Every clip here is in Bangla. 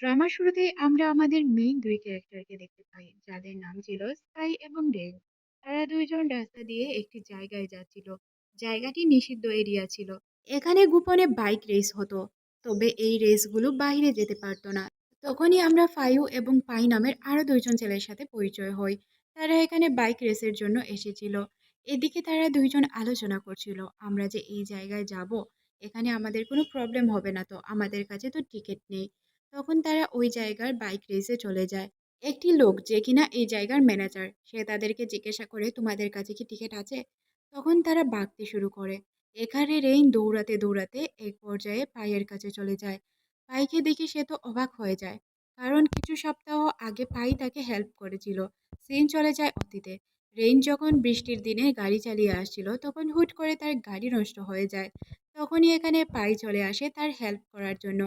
ড্রামার শুরুতে আমরা আমাদের মেইন দুই ক্যারেক্টারকে দেখতে পাই, যাদের নাম ছিল স্কাই এবং রেন তারা দুইজন রাস্তা দিয়ে একটি জায়গায় যাচ্ছিল। জায়গাটি নিষিদ্ধ এরিয়া ছিল। এখানে গোপনে বাইক রেস হতো, তবে এই রেসগুলো বাইরে যেতে পারতো না। তখনই আমরা ফাইউ এবং পাই নামের আরও দুইজন ছেলের সাথে পরিচয় হই। তারা এখানে বাইক রেসের জন্য এসেছিল। এদিকে তারা দুইজন আলোচনা করছিল, আমরা যে এই জায়গায় যাব, এখানে আমাদের কোনো প্রবলেম হবে না তো, আমাদের কাছে তো টিকিট নেই। তখন তারা ওই জায়গার বাইক রেসে চলে যায়। একটি লোক যে কিনা এই জায়গার ম্যানেজার সে তাদেরকে জিজ্ঞাসা করে, তোমাদের কাছে কি টিকিট আছে? তখন তারা ভাগতে শুরু করে। এখানে রেইন দৌড়াতে দৌড়াতে এক পর্যায়ে পায়ের কাছে চলে যায়। পাইকে দেখে সে তো অবাক হয়ে যায়। কারণ কিছু সপ্তাহ আগে পাই তাকে হেল্প করেছিল। সিন চলে যায় অতীতে। রেইন যখন বৃষ্টির দিনে গাড়ি চালিয়ে আসছিল, তখন হুট করে তার গাড়ি নষ্ট হয়ে যায়। তখনই এখানে পাই চলে আসে তার হেল্প করার জন্য।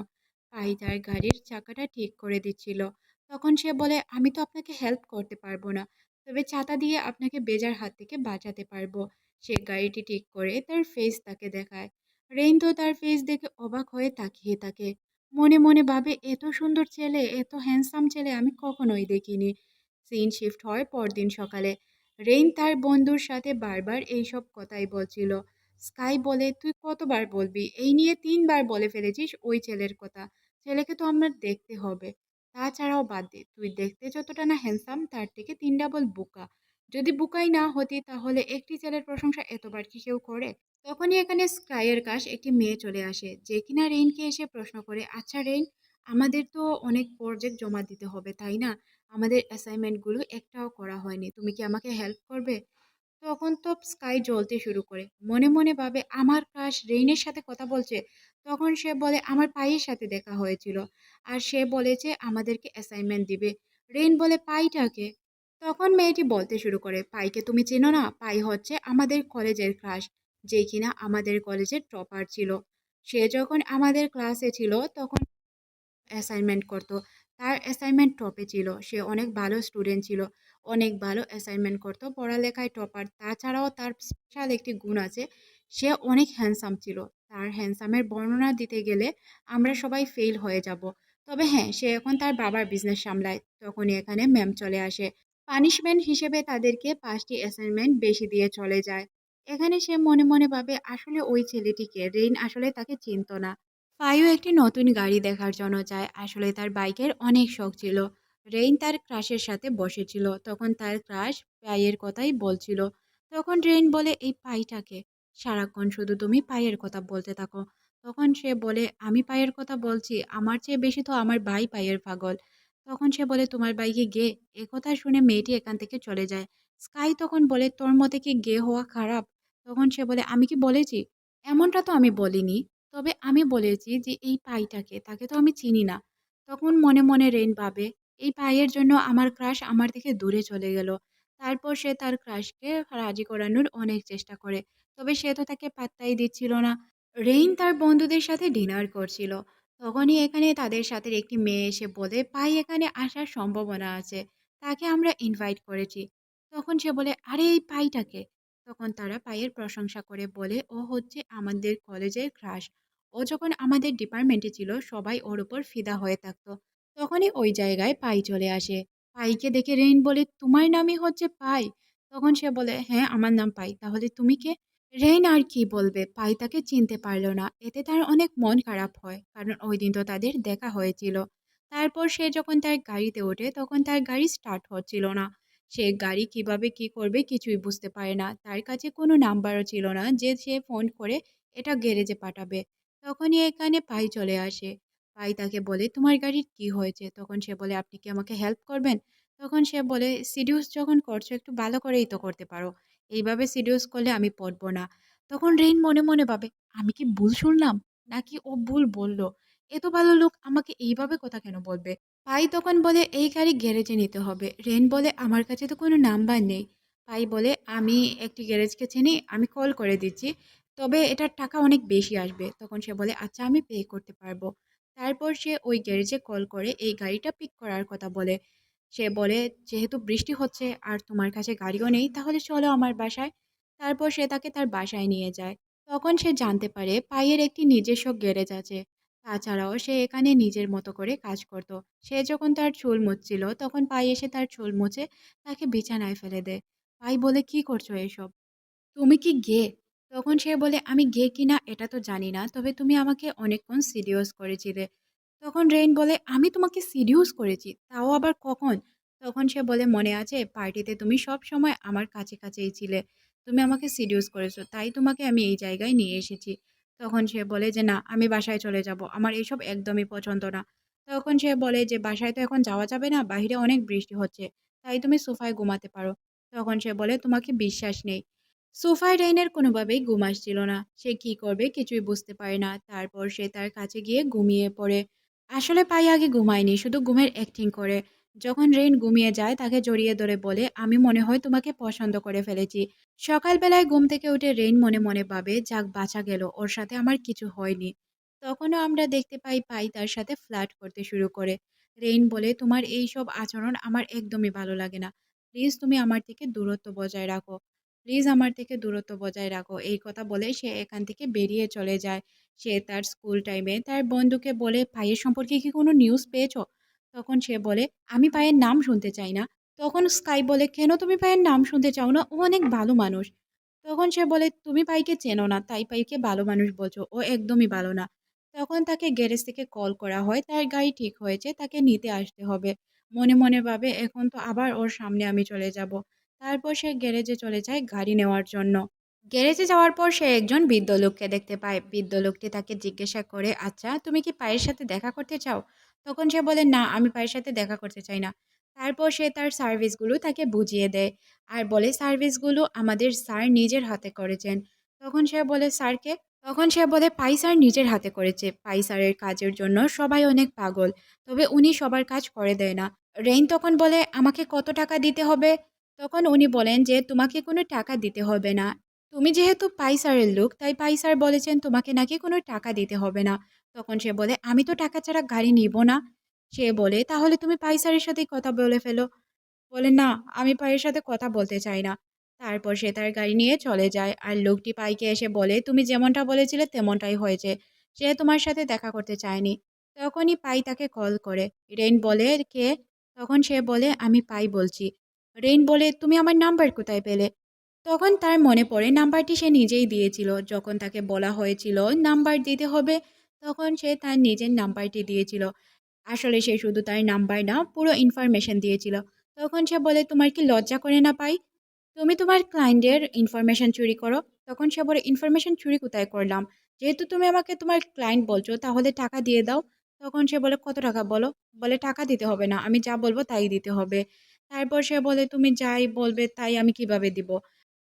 পাই তার গাড়ির চাকাটা ঠিক করে দিচ্ছিল। তখন সে বলে, আমি তো আপনাকে হেল্প করতে পারব না। তবে ছাতা দিয়ে আপনাকে বেজার হাত থেকে বাঁচাতে পারব। সে গাড়িটি ঠিক করে তার ফেস তাকে দেখায়। রেইন তো তার ফেস দেখে অবাক হয়ে তাকিয়ে থাকে। মনে মনে ভাবে, এত সুন্দর ছেলে, এত হ্যান্ডসাম ছেলে আমি কখনোই দেখিনি। সিন শিফট হয় পরদিন সকালে, রেইন তার বন্ধুর সাথে বারবার এইসব কথাই বলছিল। স্কাই বলে, তুই কতবার বলবি? এই নিয়ে তিনবার বলে ফেলেছিস ওই ছেলের কথা। ছেলেকে তো আমার দেখতে হবে। তাছাড়াও বাদ দে, তুই দেখতে যতটা না হ্যান্ডসাম তার থেকে তিন ডাবল বোকা। যদি বুকাই না হতি, তাহলে একটি ছেলের প্রশংসা এতবার কি কেউ করে? তখনই এখানে স্কাইয়ের কাছ একটি মেয়ে চলে আসে, যে কিনা রেইনকে এসে প্রশ্ন করে আচ্ছা রেইন, আমাদের তো অনেক প্রজেক্ট জমা দিতে হবে, তাই না? আমাদের অ্যাসাইনমেন্টগুলো একটাও করা হয়নি, তুমি কি আমাকে হেল্প করবে? তখন তো স্কাই জ্বলতে শুরু করে। মনে মনে ভাবে, আমার ক্রাশ রেইনের সাথে কথা বলছে? তখন সে বলে, আমার পায়ের সাথে দেখা হয়েছিল। আর সে বলেছে আমাদেরকে অ্যাসাইনমেন্ট দিবে। রেইন বলে, পাইটাকে? তখন মেয়েটি বলতে শুরু করে, পাইকে তুমি চেনো না? পাই হচ্ছে আমাদের কলেজের ক্রাশ যে কিনা আমাদের কলেজের টপার ছিল। সে যখন আমাদের ক্লাসে ছিল, তখন অ্যাসাইনমেন্ট করতো। তার অ্যাসাইনমেন্ট টপে ছিল। সে অনেক ভালো স্টুডেন্ট ছিল। অনেক ভালো অ্যাসাইনমেন্ট করতো। পড়ালেখায় টপার তাছাড়াও তার স্পেশাল একটি গুণ আছে, সে অনেক হ্যান্ডসাম ছিল। তার হ্যান্ডসামের বর্ণনা দিতে গেলে আমরা সবাই ফেল হয়ে যাব। তবে হ্যাঁ সে এখন তার বাবার বিজনেস সামলায়। তখনই এখানে ম্যাম চলে আসে। পানিশমেন্ট হিসেবে তাদেরকে পাঁচটি অ্যাসাইনমেন্ট বেশি দিয়ে চলে যায়। এখানে সে মনে মনে ভাবে, আসলে ওই ছেলেটিকে রেইন আসলে তাকে চিনত না। ফাইও একটি নতুন গাড়ি দেখার জন্য যায়। আসলে তার বাইকের অনেক শখ ছিল। রেইন তার ক্রাশের সাথে বসেছিল। তখন তার ক্রাশ পায়ের কথাই বলছিল। তখন রেইন বলে, এই পাইটাকে, সারাক্ষণ শুধু তুমি পায়ের কথা বলতে থাকো। তখন সে বলে, আমি পায়ের কথা বলছি, আমার চেয়ে বেশি তো আমার ভাই পায়ের পাগল। তখন সে বলে, তোমার বাইকে গে? একথা শুনে মেয়েটি এখান থেকে চলে যায়। স্কাই তখন বলে, তোর মতে কি গে হওয়া খারাপ? তখন সে বলে, আমি কি বলেছি? এমনটা তো আমি বলিনি, তবে আমি বলেছি যে, এই পাইটাকে, তাকে তো আমি চিনি না। তখন মনে মনে রেন ভাবে এই পায়ের জন্য আমার ক্রাশ আমার থেকে দূরে চলে গেল। তারপর সে তার ক্রাশকে রাজি করানোর অনেক চেষ্টা করে, তবে সে তো তাকে পাত্তাই দিচ্ছিল না। রেইন তার বন্ধুদের সাথে ডিনার করছিল। তখনই এখানে তাদের সাথে একটি মেয়ে এসে বলে পাই এখানে আসার সম্ভাবনা আছে। তাকে আমরা ইনভাইট করেছি। তখন সে বলে, আরে, এই পাইটাকে তখন তারা পায়ের প্রশংসা করে বলে, ও হচ্ছে আমাদের কলেজের ক্রাশ ও যখন আমাদের ডিপার্টমেন্টে ছিল, সবাই ওর উপর ফিদা হয়ে থাকতো। তখনই ওই জায়গায় পাই চলে আসে। পাইকে দেখে রেইন বলে, তোমার নামই হচ্ছে পাই। তখন সে বলে হ্যাঁ আমার নাম পাই। তাহলে তুমি কে? রেইন আর কি বলবে? পাই তাকে চিনতে পারল না। এতে তার অনেক মন খারাপ হয়, কারণ ওই দিন তো তাদের দেখা হয়েছিল। তারপর সে যখন তার গাড়িতে ওঠে, তখন তার গাড়ি স্টার্ট হচ্ছিল না। সে গাড়ি কীভাবে কি করবে কিছুই বুঝতে পারে না। তার কাছে কোনো নাম্বারও ছিল না যে সে ফোন করে এটা গ্যারেজে পাঠাবে। তখনই এখানে পাই চলে আসে। পাই তাকে বলে, তোমার গাড়ির কি হয়েছে? তখন সে বলে, আপনি কি আমাকে হেল্প করবেন? তখন সে বলে সিডিউস যখন করছ, একটু ভালো করেই তো করতে পারো। এইভাবে সিডিউস করলে আমি পড়ব না। তখন রেইন মনে মনে ভাবে, আমি কি ভুল শুনলাম? নাকি ও ভুল বলল? এত ভালো লোক আমাকে এইভাবে কথা কেন বলবে? পাই তখন বলে, এই গাড়ি গ্যারেজে নিতে হবে। রেন বলে, আমার কাছে তো কোনো নাম্বার নেই। পাই বলে, আমি একটি গ্যারেজকে চিনি, আমি কল করে দিচ্ছি, তবে এটার টাকা অনেক বেশি আসবে। তখন সে বলে আচ্ছা আমি পে করতে পারব। তারপর সে ওই গ্যারেজে কল করে এই গাড়িটা পিক করার কথা বলে সে বলে যেহেতু বৃষ্টি হচ্ছে আর তোমার কাছে গাড়িও নেই তাহলে চলো আমার বাসায় তারপর সে তাকে তার বাসায় নিয়ে যায় তখন সে জানতে পারে পায়ের একটি নিজস্ব গ্যারেজ আছে তাছাড়াও সে এখানে নিজের মতো করে কাজ করত। সে যখন তার চুল মুছছিল, তখন পাই এসে তার চুল মুছে তাকে বিছানায় ফেলে দেয়। পাই বলে, "কি করছ এসব? তুমি কি গে?" তখন সে বলে, "আমি গে কিনা এটা তো জানি না। তবে তুমি আমাকে অনেকক্ষণ সিডিউস করেছিলে।" তখন রেইন বলে, "আমি তোমাকে সিডিউস করেছি? তাও আবার কখন?" তখন সে বলে, "মনে আছে পার্টিতে তুমি সবসময় আমার কাছে, কাছেই ছিলে। তুমি আমাকে সিডিউস করেছ। তাই তোমাকে আমি এই জায়গায় নিয়ে এসেছি।" তখন সে বলে যে, "না, আমি বাসায় চলে যাব। আমার এসব একদমই পছন্দ না।" তখন সে বলে যে, "বাসায় তো এখন যাওয়া যাবে না। বাহিরে অনেক বৃষ্টি হচ্ছে। তাই তুমি সোফায় ঘুমাতে পারো।" তখন সে বলে, "তোমাকে বিশ্বাস নেই।" সোফায় রেইনের কোনোভাবেই ঘুম আসছিল না। সে কি করবে কিছুই বুঝতে পারে না। তারপর সে তার কাছে গিয়ে ঘুমিয়ে পড়ে। আসলে পাই আগে ঘুমায়নি, শুধু ঘুমের অ্যাক্টিং করে। যখন রেইন ঘুমিয়ে যায় তাকে জড়িয়ে ধরে বলে, "আমি মনে হয় তোমাকে পছন্দ করে ফেলেছি।" সকালবেলায় ঘুম থেকে উঠে রেইন মনে, মনে ভাবে, "যাক বাঁচা গেল, ওর সাথে আমার কিছু হয়নি।" তখনও আমরা দেখতে পাই পাই তার সাথে ফ্ল্যাট করতে শুরু করে। রেইন বলে, "তোমার এই সব আচরণ আমার একদমই ভালো লাগে না। প্লিজ তুমি আমার থেকে দূরত্ব বজায় রাখো। প্লিজ আমার থেকে দূরত্ব বজায় রাখো।" এই কথা বলে সে এখান থেকে বেরিয়ে চলে যায়। সে তার স্কুল টাইমে তার বন্ধুকে বলে, "পায়ের সম্পর্কে কি কোনো নিউজ পেয়েছ?" তখন সে বলে, "আমি পায়ের নাম শুনতে চাই না।" তখন স্কাই বলে, "কেন তুমি পায়ের নাম শুনতে চাও না? ও অনেক ভালো মানুষ।" তখন সে বলে, "তুমি পাইকে চেনো না, তাই পাইকে ভালো মানুষ বলছো। ও একদমই ভালো না।" তখন তাকে গ্যারেজ থেকে কল করা হয়। তার গাড়ি ঠিক হয়েছে, তাকে নিতে আসতে হবে। মনে, মনে ভাবে, "এখন তো আবার ওর সামনে আমি চলে যাব।" তারপর সে গ্যারেজে চলে যায় গাড়ি নেওয়ার জন্য। গ্যারেজে যাওয়ার পর সে একজন বৃদ্ধ লোককে দেখতে পায়। বৃদ্ধ লোকটি তাকে জিজ্ঞাসা করে, "আচ্ছা, তুমি কি পায়ের সাথে দেখা করতে চাও?" তখন সে বলে, "না, আমি পায়ের সাথে দেখা করতে চাই না।" তারপর সে তার সার্ভিসগুলো তাকে বুঝিয়ে দেয় আর বলে, "সার্ভিসগুলো আমাদের স্যার নিজের হাতে করেছেন।" তখন সে বলে, "স্যারকে?" তখন সে বলে, "পাই স্যার নিজের হাতে করেছে। পাই স্যারের কাজের জন্য সবাই অনেক পাগল। তবে উনি সবার কাজ করে দেয় না।" রেইন তখন বলে, "আমাকে কত টাকা দিতে হবে?" তখন উনি বলেন যে, "তোমাকে কোনো টাকা দিতে হবে না। তুমি যেহেতু পাইসারের লোক, তাই পাইসার বলেছেন তোমাকে নাকি কোনো টাকা দিতে হবে না।" তখন সে বলে, "আমি তো টাকা ছাড়া গাড়ি নিব না।" সে বলে, "তাহলে তুমি পাই স্যারের সাথেই কথা বলে ফেলো।" বলে, "না, আমি পায়ের সাথে কথা বলতে চাই না।" তারপর সে তার গাড়ি নিয়ে চলে যায়। আর লোকটি পাইকে এসে বলে, "তুমি যেমনটা বলেছিলে তেমনটাই হয়েছে। সে তোমার সাথে দেখা করতে চায়নি।" তখনই পাই তাকে কল করে। রেইন বলে, "কে?" তখন সে বলে, "আমি পাই বলছি।" রেইন বলে, "তুমি আমার নাম্বার কোথায় পেলে?" তখন তার মনে পড়ে নাম্বারটি সে নিজেই দিয়েছিল। যখন তাকে বলা হয়েছিল নাম্বার দিতে হবে, তখন সে তার নিজের নাম্বারটি দিয়েছিল। আসলে সে শুধু তার নাম্বার না, পুরো ইনফরমেশন দিয়েছিল। তখন সে বলে, "তোমার কি লজ্জা করে না পাই? তুমি তোমার ক্লায়েন্টের ইনফরমেশন চুরি করো?" তখন সে বলে, "ইনফরমেশন চুরি কোথায় করলাম? যেহেতু তুমি আমাকে তোমার ক্লায়েন্ট বলছো, তাহলে টাকা দিয়ে দাও।" তখন সে বলে, "কত টাকা বলো?" বলে, "টাকা দিতে হবে না। আমি যা বলব তাই দিতে হবে।" তারপর সে বলে, "তুমি যাই বলবে তাই আমি কীভাবে দিব?"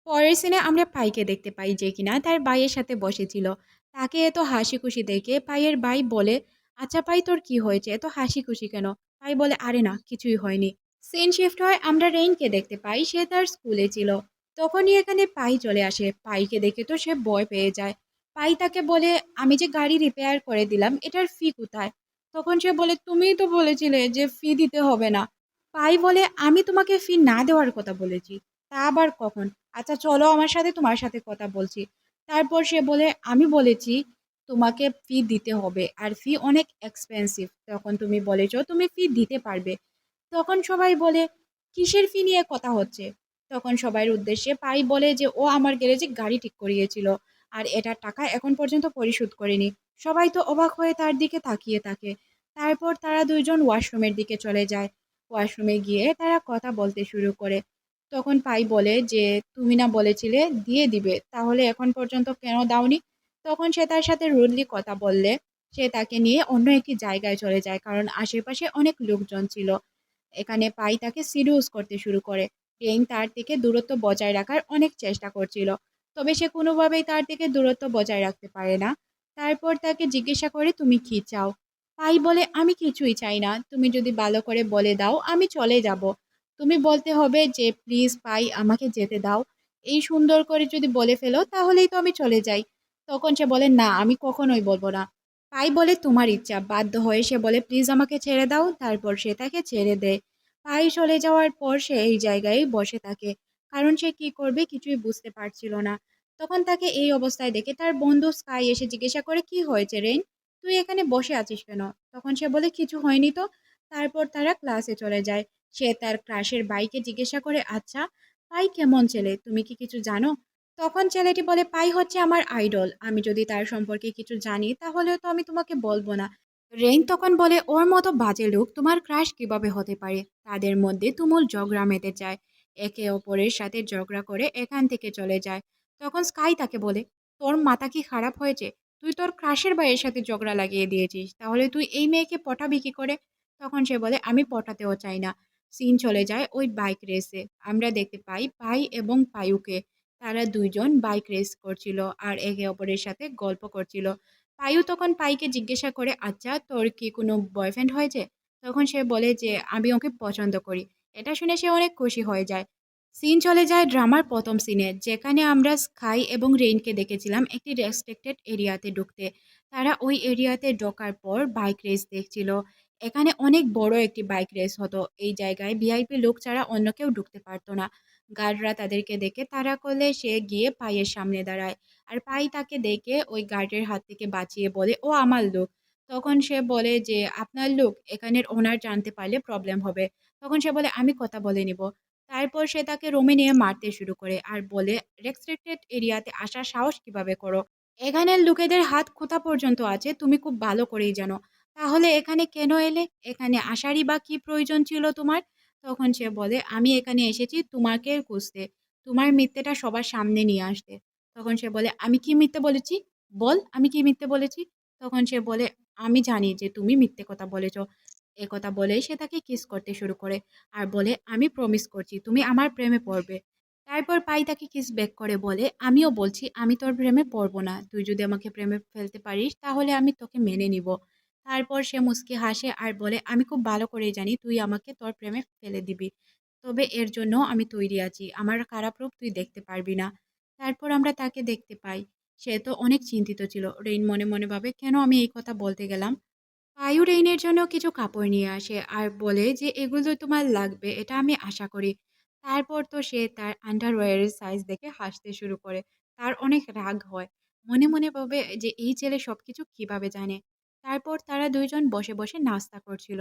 পরের সিনে আমরা পাইকে দেখতে পাই যে কিনা তার ভাইয়ের সাথে বসেছিল। তাকে এত হাসি খুশি দেখে পাইয়ের ভাই বলে, "আচ্ছা পাই তোর কি হয়েছে? এত হাসি খুশি কেন?" পাই বলে, "আরে না, কিছুই হয়নি।" সিন শিফট হয় আমরা রেইনকে দেখতে পাই সে তার স্কুলে ছিল। তখনই এখানে পাই চলে আসে। পাইকে দেখে তো সে ভয় পেয়ে যায়। পাই তাকে বলে, "আমি যে গাড়ি রিপেয়ার করে দিলাম, এটার ফি কোথায়?" তখন সে বলে, "তুমিই তো বলেছিলে যে ফি দিতে হবে না।" পাই বলে, "আমি তোমাকে ফি না দেওয়ার কথা বলেছি। তা আবার কখন? আচ্ছা চলো আমার সাথে, তোমার সাথে কথা বলছি।" তারপর সে বলে, "আমি বলেছি তোমাকে ফি দিতে হবে আর ফি অনেক এক্সপেন্সিভ। তখন তুমি বলেছ তুমি ফি দিতে পারবে।" তখন সবাই বলে, "কিসের ফি নিয়ে কথা হচ্ছে?" তখন সবার উদ্দেশ্যে পাই বলে যে ও আমার গ্যারেজে গাড়ি ঠিক করিয়েছিল আর এটার টাকা এখন পর্যন্ত পরিশোধ করেনি। সবাই তো অবাক হয়ে তার দিকে তাকিয়ে থাকে। তারপর তারা দুইজন ওয়াশরুমের দিকে চলে যায়। ওয়াশরুমে গিয়ে তারা কথা বলতে শুরু করে। তখন পাই বলে যে, "তুমি না বলেছিলে দিয়ে দিবে, তাহলে এখন পর্যন্ত কেন দাওনি?" তখন সে তার সাথে রুডলি কথা বললে সে তাকে নিয়ে অন্য একটি জায়গায় চলে যায় কারণ আশেপাশে অনেক লোকজন ছিল। এখানে পাই তাকে সিডিউস করতে শুরু করে। রেইন তার থেকে দূরত্ব বজায় রাখার অনেক চেষ্টা করছিল। তবে সে কোনোভাবেই তার থেকে দূরত্ব বজায় রাখতে পারে না। তারপর তাকে জিজ্ঞাসা করে, "তুমি কি চাও?" পাই বলে, "আমি কিছুই চাই না। তুমি যদি ভালো করে বলে দাও, আমি চলে যাব। তুমি বলতে হবে যে, 'প্লিজ পাই আমাকে যেতে দাও।' এই সুন্দর করে যদি বলে ফেলো, তাহলেই তো আমি চলে যাই।" তখন সে বলে, "না, আমি কখনোই বলব না।" পাই বলে, "তোমার ইচ্ছা।" বাধ্য হয়ে সে বলে, "প্লিজ আমাকে ছেড়ে দাও।" তারপর সে তাকে ছেড়ে দেয়। পাই চলে যাওয়ার পর সে এই জায়গায় বসে থাকে। কারণ সে কি করবে কিছুই বুঝতে পারছিল না। তখন তাকে এই অবস্থায় দেখে তার বন্ধু স্কাই এসে জিজ্ঞাসা করে, "কি হয়েছে রেইন?" তুই এখানে বসে আছিস কেন? তখন সে বলে, কিছু হয়নি তো। তারপর তারা ক্লাসে চলে যায়। সে তার ক্লাসের বাইকে জিজ্ঞাসা করে আচ্ছা পাই কেমন ছেলে? তুমি কি কিছু জানো? তখন ছেলেটি বলে, পাই হচ্ছে আমার আইডল আমি যদি তার সম্পর্কে কিছু জানি তাহলে তো আমি তোমাকে বলব না। রেইন তখন বলে, ওর মতো বাজে লোক তোমার ক্রাশ কীভাবে হতে পারে? তাদের মধ্যে তুমুল ঝগড়া মেতে যায়। একে অপরের সাথে ঝগড়া করে এখান থেকে চলে যায়। তখন স্কাই তাকে বলে, তোর মাথা কি খারাপ হয়েছে? তুই তোর ক্রাশের ভাইয়ের সাথে ঝগড়া লাগিয়ে দিয়েছিস, তাহলে তুই এই মেয়েকে পটাবি কি করে? তখন সে বলে, আমি পটাতেও চাই না। সিন চলে যায় ওই বাইক রেসে আমরা দেখতে পাই পাই এবং পায়ুকে। তারা দুইজন বাইক রেস করছিল আর একে অপরের সাথে গল্প করছিল। পায়ু তখন পাইকে জিজ্ঞাসা করে আচ্ছা তোর কি কোনো বয়ফ্রেন্ড হয়েছে? তখন সে বলে যে, আমি ওকে পছন্দ করি। এটা শুনে সে অনেক খুশি হয়ে যায়। সিন চলে যায় ড্রামার প্রথম সিনে, যেখানে আমরা স্কাই এবং রেইনকে দেখেছিলাম একটি রেস্ট্রিক্টেড এরিয়াতে ঢুকতে। তারা ওই এরিয়াতে ঢোকার পর বাইক রেস দেখছিল। এখানে অনেক বড় একটি বাইক রেস হতো। এই জায়গায় ভিআইপি লোক ছাড়া অন্য কেউ ঢুকতে পারতো না। গার্ডরা তাদেরকে দেখে তারা করলে সে গিয়ে পায়ের সামনে দাঁড়ায় আর পাই তাকে দেখে ওই গার্ডের হাত থেকে বাঁচিয়ে বলে, ও আমার লোক। তখন সে বলে যে, আপনার লোক, এখানের ওনার জানতে পারলে প্রবলেম হবে। তখন সে বলে, আমি কথা বলে নিব। তারপর সে তাকে রোমে নিয়ে মারতে শুরু করে আর বলে রেস্ট্রিক্টেড এরিয়াতে আসার সাহস কীভাবে করো? এখানের লোকেদের হাত কোথা পর্যন্ত আছে, তুমি খুব ভালো করেই জানো। তাহলে এখানে কেন এলে? এখানে আসারই বা কী প্রয়োজন ছিল তোমার? তখন সে বলে, আমি এখানে এসেছি তোমাকে খুঁজতে, তোমার মিথ্যেটা সবার সামনে নিয়ে আসতে। তখন সে বলে, আমি কি মিথ্যে বলেছি? বল, আমি কি মিথ্যে বলেছি? তখন সে বলে, আমি জানি যে তুমি মিথ্যে কথা বলেছ। এ কথা বলে সে তাকে কিস করতে শুরু করে আর বলে, আমি প্রমিস করছি, তুমি আমার প্রেমে পড়বে। তারপর পাই তাকে কিস ব্যাক করে, বলে, আমিও বলছি, আমি তোর প্রেমে পড়ব না। তুই যদি আমাকে প্রেমে ফেলতে পারিস, তাহলে আমি তোকে মেনে নিব। তারপর সে মুচকি হাসে আর বলে, আমি খুব ভালো করেই জানি তুই আমাকে তোর প্রেমে ফেলে দিবি। তবে এর জন্য আমি তৈরি আছি। আমার খারাপ রূপ তুই দেখতে পারবি না। তারপর আমরা তাকে দেখতে পাই। সে তো অনেক চিন্তিত ছিল। রেইন মনে মনে ভাবে, কেন আমি এই কথা বলতে গেলাম? পায়ু রেইনের জন্য কিছু কাপড় নিয়ে আসে আর বলে যে এগুলো তোমার লাগবে, এটা আমি আশা করি। তারপর তো সে তার আন্ডারওয়্যারের সাইজ দেখে হাসতে শুরু করে। তার অনেক রাগ হয়। মনে মনে ভাবে যে এই ছেলে সব কিছু কীভাবে জানে? তারপর তারা দুইজন বসে বসে নাস্তা করছিল।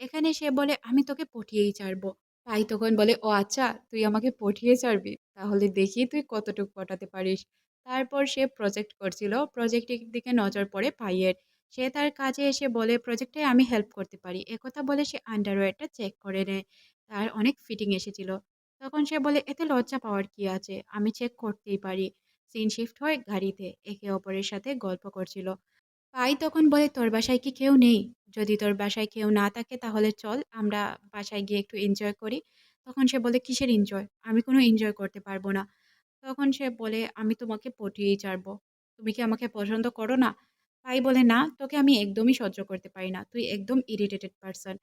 এখানে সে বলে, আমি তোকে পটিয়েই ছাড়বো। পাই তখন বলে, ও আচ্ছা তুই আমাকে পটিয়ে ছাড়বি? তাহলে দেখি তুই কতটুকু পটাতে পারিস? তারপর সে প্রজেক্ট করছিল। প্রজেক্টের দিকে নজর পড়ে পাইয়ের সে তার কাজে এসে বলে প্রজেক্টে আমি হেল্প করতে পারি। একথা বলে সে আন্ডারওয়্যারটা চেক করে নেয়। তার অনেক ফিটিং এসেছিল। তখন সে বলে, এতে লজ্জা পাওয়ার কি আছে? আমি চেক করতেই পারি। সিন শিফট হয় গাড়িতে। একে অপরের সাথে গল্প করছিল। পাই তখন বলে, তোর বাসায় কি কেউ নেই? যদি তোর বাসায় কেউ না থাকে তাহলে চল, আমরা বাসায় গিয়ে একটু এনজয় করি। তখন সে বলে, কিসের এনজয় আমি কোনো এনজয় করতে পারব না। তখন সে বলে, আমি তোমাকে পটিয়েই ছাড়বো। তুমি কি আমাকে পছন্দ করো না? পাই বলে, না, তোকে আমি একদমই সহ্য করতে পারি না, তুই একদম ইরিটেটেড পারসন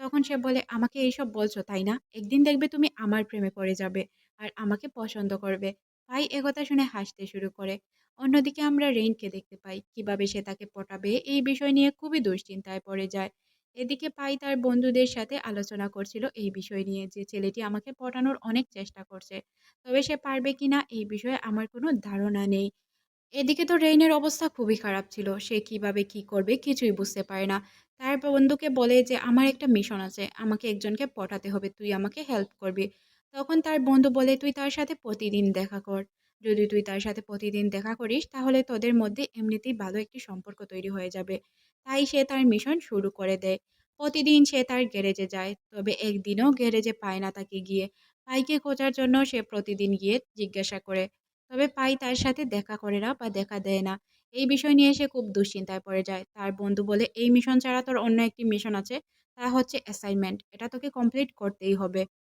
তখন সে বলে, আমাকে এইসব বলছো, তাই না? একদিন দেখবে তুমি আমার প্রেমে পড়ে যাবে আর আমাকে পছন্দ করবে। পাই একথা শুনে হাসতে শুরু করে। অন্যদিকে আমরা রেইনকে দেখতে পাই, কীভাবে সে তাকে পটাবে এই বিষয় নিয়ে খুবই দুশ্চিন্তায় পড়ে যায়। এদিকে পাই তার বন্ধুদের সাথে আলোচনা করছিল এই বিষয় নিয়ে যে ছেলেটি আমাকে পটানোর অনেক চেষ্টা করছে, তবে সে পারবে কিনা এই বিষয়ে আমার কোনো ধারণা নেই। এদিকে তো রেইনের অবস্থা খুবই খারাপ ছিল। সে কীভাবে কি করবে কিছুই বুঝতে পারে না। তার বন্ধুকে বলে যে, আমার একটা মিশন আছে, আমাকে একজনকে পটাতে হবে, তুই আমাকে হেল্প করবি। তখন তার বন্ধু বলে, তুই তার সাথে প্রতিদিন দেখা কর। যদি তুই তার সাথে প্রতিদিন দেখা করিস, তাহলে তোদের মধ্যে এমনিতেই ভালো একটি সম্পর্ক তৈরি হয়ে যাবে। তাই সে তার মিশন শুরু করে দেয়। প্রতিদিন সে তার গ্যারেজে যায়, তবে একদিনও গ্যারেজে পায় না তাকে গিয়ে। পাইকে খোঁজার জন্য সে প্রতিদিন গিয়ে জিজ্ঞাসা করে। তবে পাই তার সাথে দেখা করে না বা দেখা দেয় না। এই বিষয় নিয়ে সে খুব দুশ্চিন্তায় পড়ে যায়। তার বন্ধু বলে, এই মিশন ছাড়া তোর অন্য একটি মিশন আছে, তা হচ্ছে অ্যাসাইনমেন্ট এটা তোকে কমপ্লিট করতেই হবে।